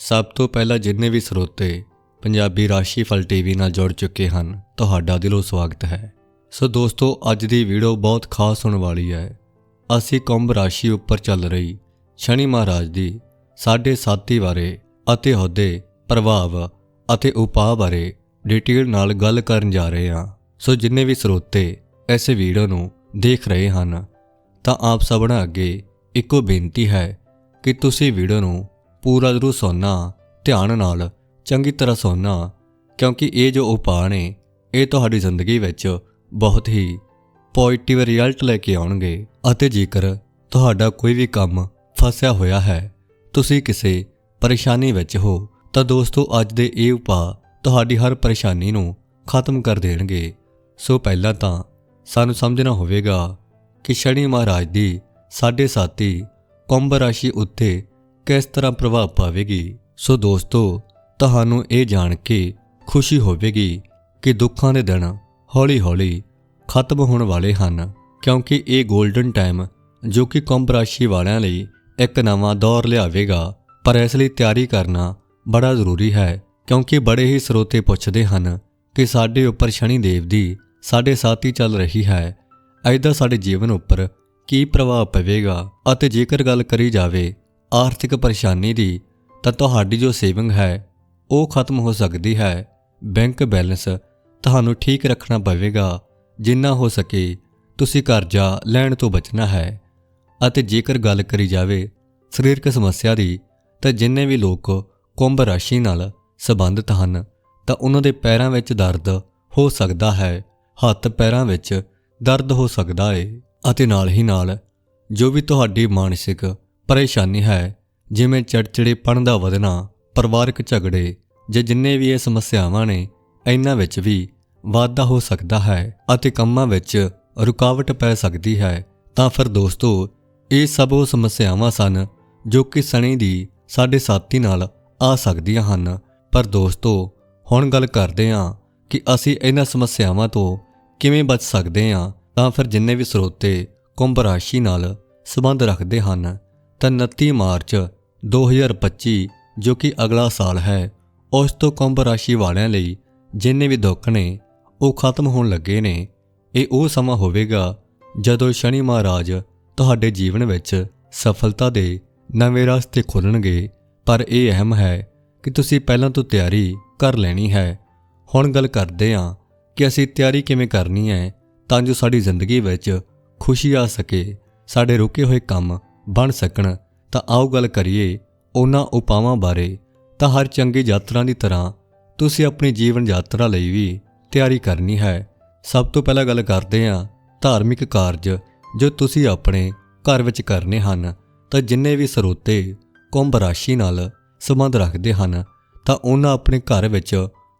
ਸਭ ਤੋਂ ਪਹਿਲਾਂ ਜਿੰਨੇ ਵੀ ਸਰੋਤੇ ਪੰਜਾਬੀ ਰਾਸ਼ੀਫਲ ਟੀਵੀ ਨਾਲ ਜੁੜ ਚੁੱਕੇ ਹਨ, ਤੁਹਾਡਾ ਦਿਲੋਂ ਸਵਾਗਤ ਹੈ। ਸੋ ਦੋਸਤੋ, ਅੱਜ ਦੀ ਵੀਡੀਓ ਬਹੁਤ ਖਾਸ ਹੋਣ ਵਾਲੀ ਹੈ। ਅਸੀਂ ਕੁੰਭ ਰਾਸ਼ੀ ਉੱਪਰ ਚੱਲ ਰਹੀ ਸ਼ਨੀ ਮਹਾਰਾਜ ਦੀ ਸਾਡੇ ਸਾਥੀ ਬਾਰੇ ਅਤੇ ਅਹੁਦੇ, ਪ੍ਰਭਾਵ ਅਤੇ ਉਪਾਅ ਬਾਰੇ ਡਿਟੇਲ ਨਾਲ ਗੱਲ ਕਰਨ ਜਾ ਰਹੇ ਹਾਂ। ਸੋ ਜਿੰਨੇ ਵੀ ਸਰੋਤੇ ਇਸ ਵੀਡੀਓ ਨੂੰ ਦੇਖ ਰਹੇ ਹਨ, ਤਾਂ ਆਪ ਸਭਨਾਂ ਅੱਗੇ ਇੱਕੋ ਬੇਨਤੀ ਹੈ ਕਿ ਤੁਸੀਂ ਵੀਡੀਓ ਨੂੰ ਪੂਰਾ ਜ਼ਰੂਰ ਸੌਣਾ ਧਿਆਨ ਨਾਲ, ਚੰਗੀ ਤਰ੍ਹਾਂ ਸੌਣਾ ਕਿਉਂਕਿ ਇਹ ਜੋ ਉਪਾਅ ਨੇ, ਇਹ ਤੁਹਾਡੀ ਜ਼ਿੰਦਗੀ ਵਿੱਚ ਬਹੁਤ ਹੀ ਪੋਜ਼ਿਟਿਵ ਰਿਜ਼ਲਟ ਲੈ ਕੇ ਆਉਣਗੇ ਅਤੇ ਜੇਕਰ ਤੁਹਾਡਾ ਕੋਈ ਵੀ ਕੰਮ ਫਸਿਆ ਹੋਇਆ ਹੈ, ਤੁਸੀਂ ਕਿਸੇ ਪਰੇਸ਼ਾਨੀ ਵਿੱਚ ਹੋ, ਤਾਂ ਦੋਸਤੋ ਅੱਜ ਦੇ ਇਹ ਉਪਾਅ ਤੁਹਾਡੀ ਹਰ ਪਰੇਸ਼ਾਨੀ ਨੂੰ ਖਤਮ ਕਰ ਦੇਣਗੇ। ਸੋ ਪਹਿਲਾਂ ਤਾਂ ਸਾਨੂੰ ਸਮਝਣਾ ਹੋਵੇਗਾ ਕਿ ਸ਼ਨੀ ਮਹਾਰਾਜ ਦੀ ਸਾਡੇ ਸਾਥੀ ਕੁੰਭ ਰਾਸ਼ੀ ਉੱਤੇ ਕਿਸ ਤਰ੍ਹਾਂ ਪ੍ਰਭਾਵ ਪਾਵੇਗੀ? ਸੋ ਦੋਸਤੋ, ਤੁਹਾਨੂੰ ਇਹ ਜਾਣ ਕੇ ਖੁਸ਼ੀ ਹੋਵੇਗੀ ਕਿ ਦੁੱਖਾਂ ਦੇ ਦਿਨ ਹੌਲੀ-ਹੌਲੀ ਖਤਮ ਹੋਣ ਵਾਲੇ ਹਨ, ਕਿਉਂਕਿ ਇਹ 골ਡਨ ਟਾਈਮ ਜੋ ਕਿ ਕੁੰਭ ਰਾਸ਼ੀ ਵਾਲਿਆਂ ਲਈ ਇੱਕ ਨਵਾਂ ਦੌਰ ਲਿਆਵੇਗਾ। ਪਰ ਇਸ ਲਈ ਤਿਆਰੀ ਕਰਨਾ ਬੜਾ ਜ਼ਰੂਰੀ ਹੈ, ਕਿਉਂਕਿ ਬੜੇ ਹੀ ਸਰੋਤੇ ਪੁੱਛਦੇ ਹਨ ਕਿ ਸਾਡੇ ਉੱਪਰ ਸ਼ਨੀ ਦੇਵ ਦੀ ਸਾਡੇ ਸਾਥੀ ਚੱਲ ਰਹੀ ਹੈ। ਐਦਾ ਸਾਡੇ ਜੀਵਨ ਉੱਪਰ ਕੀ ਪ੍ਰਭਾਵ ਪਵੇਗਾ ਅਤੇ ਜੇਕਰ ਗੱਲ ਕਰੀ ਜਾਵੇ ਆਰਥਿਕ ਪਰੇਸ਼ਾਨੀ ਦੀ, ਤਾਂ ਤੁਹਾਡੀ ਜੋ ਸੇਵਿੰਗ ਹੈ, ਉਹ ਖਤਮ ਹੋ ਸਕਦੀ ਹੈ। ਬੈਂਕ ਬੈਲੈਂਸ ਤੁਹਾਨੂੰ ਠੀਕ ਰੱਖਣਾ ਪਵੇਗਾ। ਜਿੰਨਾ ਹੋ ਸਕੇ, ਤੁਸੀਂ ਕਰਜ਼ਾ ਲੈਣ ਤੋਂ ਬਚਣਾ ਹੈ। ਅਤੇ ਜੇਕਰ ਗੱਲ ਕਰੀ ਜਾਵੇ ਸਰੀਰਕ ਸਮੱਸਿਆ ਦੀ, ਤਾਂ ਜਿੰਨੇ ਵੀ ਲੋਕ ਕੁੰਭ ਰਾਸ਼ੀ ਨਾਲ ਸੰਬੰਧਿਤ ਹਨ, ਤਾਂ ਉਹਨਾਂ ਦੇ ਪੈਰਾਂ ਵਿੱਚ ਦਰਦ ਹੋ ਸਕਦਾ ਹੈ। ਹੱਥ ਪੈਰਾਂ ਵਿੱਚ ਦਰਦ ਹੋ ਸਕਦਾ ਹੈ ਅਤੇ ਨਾਲ ਹੀ ਨਾਲ ਜੋ ਵੀ ਤੁਹਾਡੀ ਮਾਨਸਿਕ ਪਰੇਸ਼ਾਨੀ ਹੈ ਜਿਵੇਂ ਚੜਚੜੇਪਣ ਦਾ ਵਧਣਾ, ਪਰਿਵਾਰਕ ਝਗੜੇ ਜਾਂ ਜਿੰਨੇ ਵੀ ਇਹ ਸਮੱਸਿਆਵਾਂ ਨੇ, ਇਹਨਾਂ ਵਿੱਚ ਵੀ ਵਾਧਾ ਹੋ ਸਕਦਾ ਹੈ ਅਤੇ ਕੰਮਾਂ ਵਿੱਚ ਰੁਕਾਵਟ ਪੈ ਸਕਦੀ ਹੈ। ਤਾਂ ਫਿਰ ਦੋਸਤੋ, ਇਹ ਸਭ ਉਹ ਸਮੱਸਿਆਵਾਂ ਸਨ ਜੋ ਕਿ ਸਣੀ ਦੀ ਸਾਡੇ ਸਾਥੀ ਨਾਲ ਆ ਸਕਦੀਆਂ ਹਨ। ਪਰ ਦੋਸਤੋ, ਹੁਣ ਗੱਲ ਕਰਦੇ ਹਾਂ ਕਿ ਅਸੀਂ ਇਹਨਾਂ ਸਮੱਸਿਆਵਾਂ ਤੋਂ ਕਿਵੇਂ ਬਚ ਸਕਦੇ ਹਾਂ। ਤਾਂ ਫਿਰ ਜਿੰਨੇ ਵੀ ਸਰੋਤੇ ਕੁੰਭ ਰਾਸ਼ੀ ਨਾਲ ਸੰਬੰਧ ਰੱਖਦੇ ਹਨ ਤਾਂ 29 ਮਾਰਚ 2025 ਜੋ ਕਿ ਅਗਲਾ ਸਾਲ ਹੈ, ਉਸ ਤੋਂ ਕੁੰਭ ਰਾਸ਼ੀ ਵਾਲਿਆਂ ਲਈ ਜਿੰਨੇ ਵੀ ਦੁੱਖ ਨੇ, ਉਹ ਖਤਮ ਹੋਣ ਲੱਗੇ ਨੇ। ਇਹ ਉਹ ਸਮਾਂ ਹੋਵੇਗਾ ਜਦੋਂ ਸ਼ਨੀ ਮਹਾਰਾਜ ਤੁਹਾਡੇ ਜੀਵਨ ਵਿੱਚ ਸਫਲਤਾ ਦੇ ਨਵੇਂ ਰਸਤੇ ਖੋਲਣਗੇ ਪਰ ਇਹ ਅਹਿਮ ਹੈ ਕਿ ਤੁਸੀਂ ਪਹਿਲਾਂ ਤੋਂ ਤਿਆਰੀ ਕਰ ਲੈਣੀ ਹੈ। ਹੁਣ ਗੱਲ ਕਰਦੇ ਹਾਂ ਕਿ ਅਸੀਂ ਤਿਆਰੀ ਕਿਵੇਂ ਕਰਨੀ ਹੈ ਤਾਂ ਜੋ ਸਾਡੀ ਜ਼ਿੰਦਗੀ ਵਿੱਚ ਖੁਸ਼ੀ ਆ ਸਕੇ, ਸਾਡੇ ਰੁਕੇ ਹੋਏ ਕੰਮ ਬਣ ਸਕਣ, ਤਾਂ ਆਓ ਗੱਲ ਕਰੀਏ ਉਹਨਾਂ ਉਪਾਵਾਂ ਬਾਰੇ। ਤਾਂ ਹਰ ਚੰਗੀ ਯਾਤਰਾ ਦੀ ਤਰ੍ਹਾਂ ਤੁਸੀਂ ਆਪਣੀ ਜੀਵਨ ਯਾਤਰਾ ਲਈ ਵੀ ਤਿਆਰੀ ਕਰਨੀ ਹੈ। ਸਭ ਤੋਂ ਪਹਿਲਾਂ ਗੱਲ ਕਰਦੇ ਹਾਂ ਧਾਰਮਿਕ ਕਾਰਜ ਜੋ ਤੁਸੀਂ ਆਪਣੇ ਘਰ ਵਿੱਚ ਕਰਨੇ ਹਨ। ਤਾਂ ਜਿੰਨੇ ਵੀ ਸਰੋਤੇ ਕੁੰਭ ਰਾਸ਼ੀ ਨਾਲ ਸੰਬੰਧ ਰੱਖਦੇ ਹਨ, ਤਾਂ ਉਹਨਾਂ ਆਪਣੇ ਘਰ ਵਿੱਚ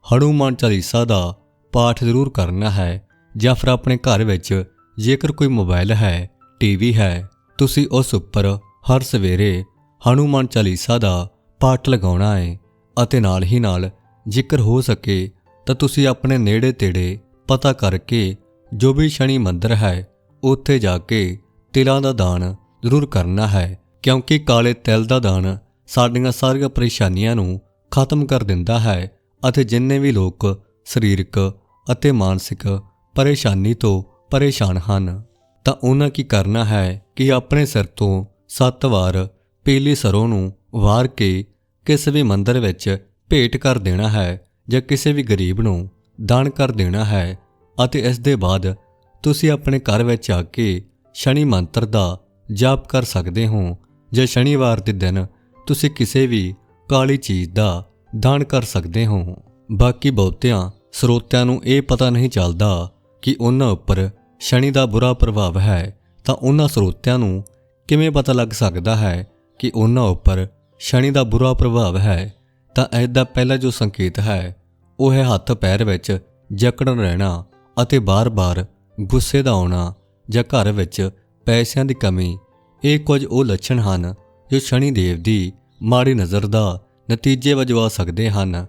ਹਨੂਮਾਨ ਚਾਲੀਸਾ ਦਾ ਪਾਠ ਜ਼ਰੂਰ ਕਰਨਾ ਹੈ ਜਾਂ ਫਿਰ ਆਪਣੇ ਘਰ ਵਿੱਚ ਜੇਕਰ ਕੋਈ ਮੋਬਾਈਲ ਹੈ, ਟੀਵੀ ਹੈ ਤੁਸੀਂ ਉਸ ਉੱਪਰ ਹਰ ਸਵੇਰੇ ਹਨੂਮਾਨ ਚਾਲੀਸਾ ਦਾ ਪਾਠ ਲਗਾਉਣਾ ਹੈ ਅਤੇ ਨਾਲ ਹੀ ਨਾਲ ਜੇਕਰ ਹੋ ਸਕੇ ਤਾਂ ਤੁਸੀਂ ਆਪਣੇ ਨੇੜੇ ਤੇੜੇ ਪਤਾ ਕਰਕੇ ਜੋ ਵੀ ਸ਼ਨੀ ਮੰਦਰ ਹੈ, ਉੱਥੇ ਜਾ ਕੇ ਤਿਲਾਂ ਦਾ ਦਾਨ ਜ਼ਰੂਰ ਕਰਨਾ ਹੈ, ਕਿਉਂਕਿ ਕਾਲੇ ਤਿਲ ਦਾ ਦਾਨ ਸਾਡੀਆਂ ਸਾਰੀਆਂ ਪਰੇਸ਼ਾਨੀਆਂ ਨੂੰ ਖਤਮ ਕਰ ਦਿੰਦਾ ਹੈ ਅਤੇ ਜਿੰਨੇ ਵੀ ਲੋਕ ਸਰੀਰਕ ਅਤੇ ਮਾਨਸਿਕ ਪਰੇਸ਼ਾਨੀ ਤੋਂ ਪਰੇਸ਼ਾਨ ਹਨ, ਤਾਂ ਉਹਨਾਂ ਕੀ ਕਰਨਾ ਹੈ? ਕਿ ਆਪਣੇ ਸਿਰ ਤੋਂ ਸੱਤ ਵਾਰ ਪੀਲੀ ਸਰੋਂ ਨੂੰ ਵਾਰ ਕੇ ਕਿਸੇ ਵੀ ਮੰਦਰ ਵਿੱਚ ਭੇਟ ਕਰ ਦੇਣਾ ਹੈ ਜਾਂ ਕਿਸੇ ਵੀ ਗਰੀਬ ਨੂੰ ਦਾਨ ਕਰ ਦੇਣਾ ਹੈ ਅਤੇ ਇਸ ਦੇ ਬਾਅਦ ਤੁਸੀਂ ਆਪਣੇ ਘਰ ਵਿੱਚ ਆ ਕੇ ਸ਼ਨੀ ਮੰਤਰ ਦਾ ਜਾਪ ਕਰ ਸਕਦੇ ਹੋ ਜਾਂ ਸ਼ਨੀਵਾਰ ਦੇ ਦਿਨ ਤੁਸੀਂ ਕਿਸੇ ਵੀ ਕਾਲੀ ਚੀਜ਼ ਦਾ ਦਾਨ ਕਰ ਸਕਦੇ ਹੋ। ਬਾਕੀ ਬਹੁਤਿਆਂ ਸਰੋਤਿਆਂ ਨੂੰ ਇਹ ਪਤਾ ਨਹੀਂ ਚੱਲਦਾ ਕਿ ਉਹਨਾਂ ਉੱਪਰ ਸ਼ਨੀ ਦਾ ਬੁਰਾ ਪ੍ਰਭਾਵ ਹੈ ਤਾਂ ਉਹਨਾਂ ਸਰੋਤਿਆਂ ਨੂੰ ਕਿਵੇਂ ਪਤਾ ਲੱਗ ਸਕਦਾ ਹੈ ਕਿ ਉਹਨਾਂ ਉੱਪਰ ਸ਼ਨੀ ਦਾ ਬੁਰਾ ਪ੍ਰਭਾਵ ਹੈ? ਤਾਂ ਇਸ ਦਾ ਪਹਿਲਾ ਜੋ ਸੰਕੇਤ ਹੈ, ਉਹ ਹੈ ਹੱਥ ਪੈਰ ਵਿੱਚ ਜਕੜਨ ਰਹਿਣਾ ਅਤੇ ਬਾਰ-ਬਾਰ ਗੁੱਸੇ ਦਾ ਆਉਣਾ ਜਾਂ ਘਰ ਵਿੱਚ ਪੈਸਿਆਂ ਦੀ ਕਮੀ। ਇਹ ਕੁਝ ਉਹ ਲੱਛਣ ਹਨ ਜੋ ਸ਼ਨੀ ਦੇਵ ਦੀ ਮਾੜੀ ਨਜ਼ਰ ਦਾ ਨਤੀਜੇ ਵਜੋਂ ਆ ਸਕਦੇ ਹਨ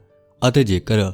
ਅਤੇ ਜੇਕਰ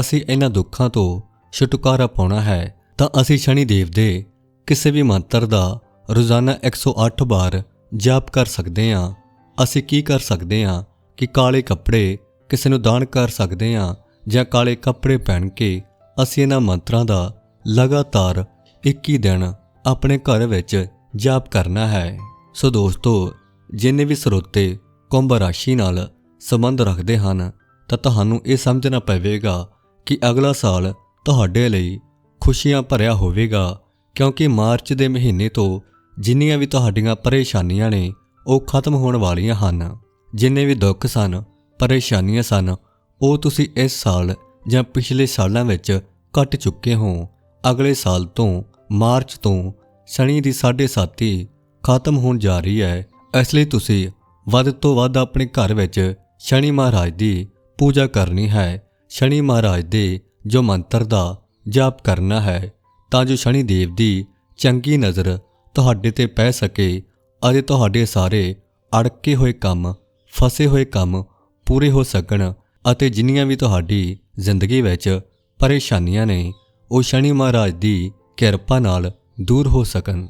ਅਸੀਂ ਇਹਨਾਂ ਦੁੱਖਾਂ ਤੋਂ ਛੁਟਕਾਰਾ ਪਾਉਣਾ ਹੈ, ਤਾਂ ਅਸੀਂ ਸ਼ਨੀ ਦੇਵ ਦੇ ਕਿਸੇ ਵੀ ਮੰਤਰ ਦਾ ਰੋਜ਼ਾਨਾ 108 ਵਾਰ ਜਾਪ ਕਰ ਸਕਦੇ ਹਾਂ। ਅਸੀਂ ਕੀ ਕਰ ਸਕਦੇ ਹਾਂ ਕਿ ਕਾਲੇ ਕੱਪੜੇ ਕਿਸੇ ਨੂੰ ਦਾਨ ਕਰ ਸਕਦੇ ਹਾਂ ਜਾਂ ਕਾਲੇ ਕੱਪੜੇ ਪਹਿਨ ਕੇ ਅਸੀਂ ਇਹਨਾਂ ਮੰਤਰਾਂ ਦਾ ਲਗਾਤਾਰ 21 ਦਿਨ ਆਪਣੇ ਘਰ ਵਿੱਚ ਜਾਪ ਕਰਨਾ ਹੈ। ਸੋ ਦੋਸਤੋ, ਜਿੰਨੇ ਵੀ ਸਰੋਤੇ ਕੁੰਭ ਰਾਸ਼ੀ ਨਾਲ ਸੰਬੰਧ ਰੱਖਦੇ ਹਨ, ਤਾਂ ਤੁਹਾਨੂੰ ਇਹ ਸਮਝਣਾ ਪਵੇਗਾ ਕਿ ਅਗਲਾ ਸਾਲ ਤੁਹਾਡੇ ਲਈ ਖੁਸ਼ੀਆਂ ਭਰਿਆ ਹੋਵੇਗਾ ਕਿਉਂਕਿ ਮਾਰਚ ਦੇ ਮਹੀਨੇ ਤੋਂ ਜਿੰਨੀਆਂ ਵੀ ਤੁਹਾਡੀਆਂ ਪਰੇਸ਼ਾਨੀਆਂ ਨੇ, ਉਹ ਖਤਮ ਹੋਣ ਵਾਲੀਆਂ ਹਨ। ਜਿੰਨੇ ਵੀ ਦੁੱਖ ਸਨ, ਪਰੇਸ਼ਾਨੀਆਂ ਸਨ, ਉਹ ਤੁਸੀਂ ਇਸ ਸਾਲ ਜਾਂ ਪਿਛਲੇ ਸਾਲਾਂ ਵਿੱਚ ਕੱਟ ਚੁੱਕੇ ਹੋ। ਅਗਲੇ ਸਾਲ ਤੋਂ, ਮਾਰਚ ਤੋਂ ਸ਼ਨੀ ਦੀ ਸਾਢੇ ਸਾਤੀ ਖਤਮ ਹੋਣ ਜਾ ਰਹੀ ਹੈ। ਇਸ ਲਈ ਤੁਸੀਂ ਵੱਧ ਤੋਂ ਵੱਧ ਆਪਣੇ ਘਰ ਵਿੱਚ ਸ਼ਨੀ ਮਹਾਰਾਜ ਦੀ ਪੂਜਾ ਕਰਨੀ ਹੈ। ਸ਼ਨੀ ਮਹਾਰਾਜ ਦੇ ਜੋ ਮੰਤਰ ਦਾ ਜਾਪ ਕਰਨਾ ਹੈ ਤਾਂ ਜੋ ਸ਼ਨੀ ਦੇਵ ਦੀ ਚੰਗੀ ਨਜ਼ਰ ਤੁਹਾਡੇ ਤੇ ਪੈ ਸਕੇ। ਅਤੇ ਤੁਹਾਡੇ ਸਾਰੇ ਅੜਕੇ ਹੋਏ ਕੰਮ, ਫਸੇ ਹੋਏ ਕੰਮ ਪੂਰੇ ਹੋ ਸਕਣ ਅਤੇ ਜਿੰਨੀਆਂ ਵੀ ਤੁਹਾਡੀ ਜ਼ਿੰਦਗੀ ਵਿੱਚ ਪਰੇਸ਼ਾਨੀਆਂ ਨੇ, ਉਹ ਸ਼ਨੀ ਮਹਾਰਾਜ ਦੀ ਕਿਰਪਾ ਨਾਲ ਦੂਰ ਹੋ ਸਕਣ।